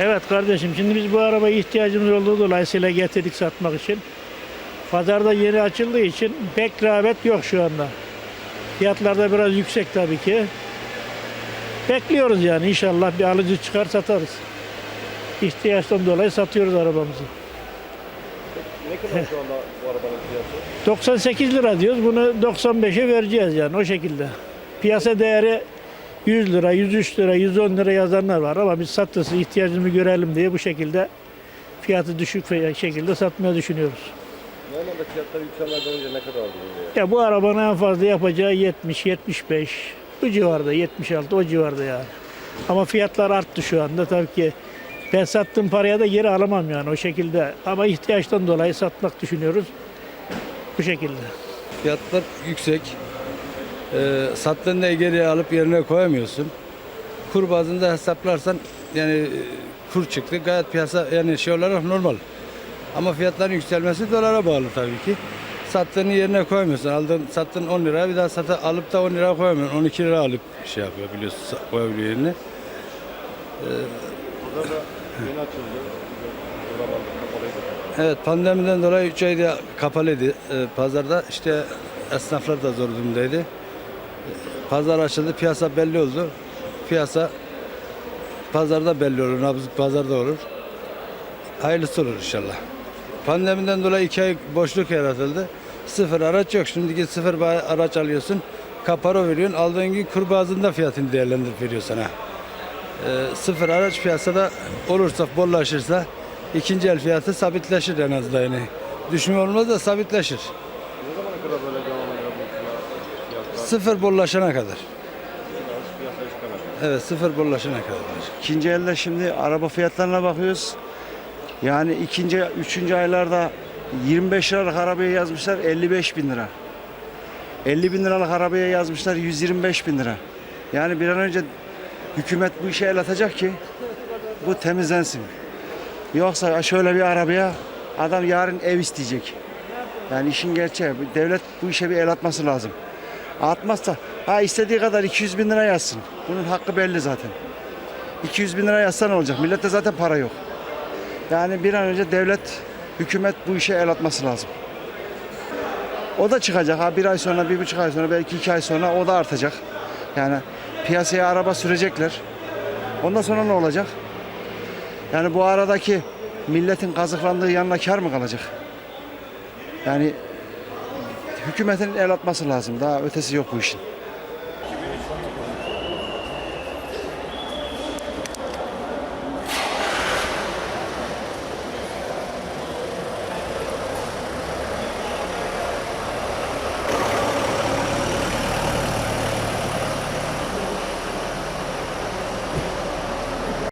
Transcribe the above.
Evet kardeşim şimdi biz bu arabaya ihtiyacımız olduğu dolayısıyla getirdik satmak için. Pazarda yeni açıldığı için pek rağbet yok şu anda. Fiyatlar da biraz yüksek tabii ki. Bekliyoruz yani inşallah bir alıcı çıkar satarız. İhtiyaçtan dolayı satıyoruz arabamızı. Ne kadar şu anda bu arabanın fiyatı? 98 lira diyoruz. Bunu 95'e vereceğiz yani o şekilde. Piyasa değeri 100 lira, 103 lira, 110 lira yazanlar var ama biz satırsı ihtiyacımızı görelim diye bu şekilde fiyatı düşük şekilde satmaya düşünüyoruz. Normalde fiyatlar yükselmeden önce ne kadar oluyor? Ya bu arabanın en fazla yapacağı 70, 75 bu civarda 76 o civarda yani. Ama fiyatlar arttı şu anda tabii ki. Ben sattığım paraya da geri alamam yani o şekilde. Ama ihtiyaçtan dolayı satmak düşünüyoruz. Bu şekilde. Fiyatlar yüksek. Ee, sattığında geriye alıp yerine koyamıyorsun. Kur bazında hesaplarsan yani e, kur çıktı. Gayet piyasa yani şey olarak normal. Ama fiyatların yükselmesi dolara bağlı tabii ki. Sattığını yerine koymuyorsun. Aldın, sattın 10 lira bir daha satı alıp da 10 lira koyamıyorsun. 12 lira alıp şey yapıyor biliyorsun koyabiliyor yerine. Burada da yeni açıldı. Evet pandemiden dolayı 3 ayda kapalıydı. Ee, pazarda işte esnaflar da zor durumdaydı. Pazar açıldı, piyasa belli oldu. Piyasa pazarda belli olur, nabız pazarda olur. Hayırlısı olur inşallah. Pandemiden dolayı 2 ay boşluk yaratıldı. Sıfır araç yok. Şimdi git sıfır araç alıyorsun. Kaparo veriyorsun. Aldığın gün kur bazında fiyatını değerlendirip veriyor sana. Ee, sıfır araç piyasada olursa, bollaşırsa ikinci el fiyatı sabitleşir en azından yani. Düşme olmaz da sabitleşir. Ne zamana kadar böyle devam? Sıfır bollaşana kadar. Evet sıfır bollaşana kadar. İkinci elde şimdi araba fiyatlarına bakıyoruz. Yani ikinci, üçüncü aylarda 25 liralık arabaya yazmışlar 55 bin lira. 50 bin liralık arabaya yazmışlar 125 bin lira. Yani bir an önce hükümet bu işe el atacak ki bu temizlensin. Yoksa şöyle bir arabaya adam yarın ev isteyecek. Yani işin gerçeği. Devlet bu işe bir el atması lazım. Atmazsa ha istediği kadar 200 bin lira yazsın. Bunun hakkı belli zaten. 200 bin lira yazsa ne olacak? Millette zaten para yok. Yani bir an önce devlet, hükümet bu işe el atması lazım. O da çıkacak. Ha bir ay sonra, bir buçuk ay sonra, belki iki ay sonra o da artacak. Yani piyasaya araba sürecekler. Ondan sonra ne olacak? Yani bu aradaki milletin kazıklandığı yanına kar mı kalacak? Yani hükümetin el atması lazım. Daha ötesi yok bu işin.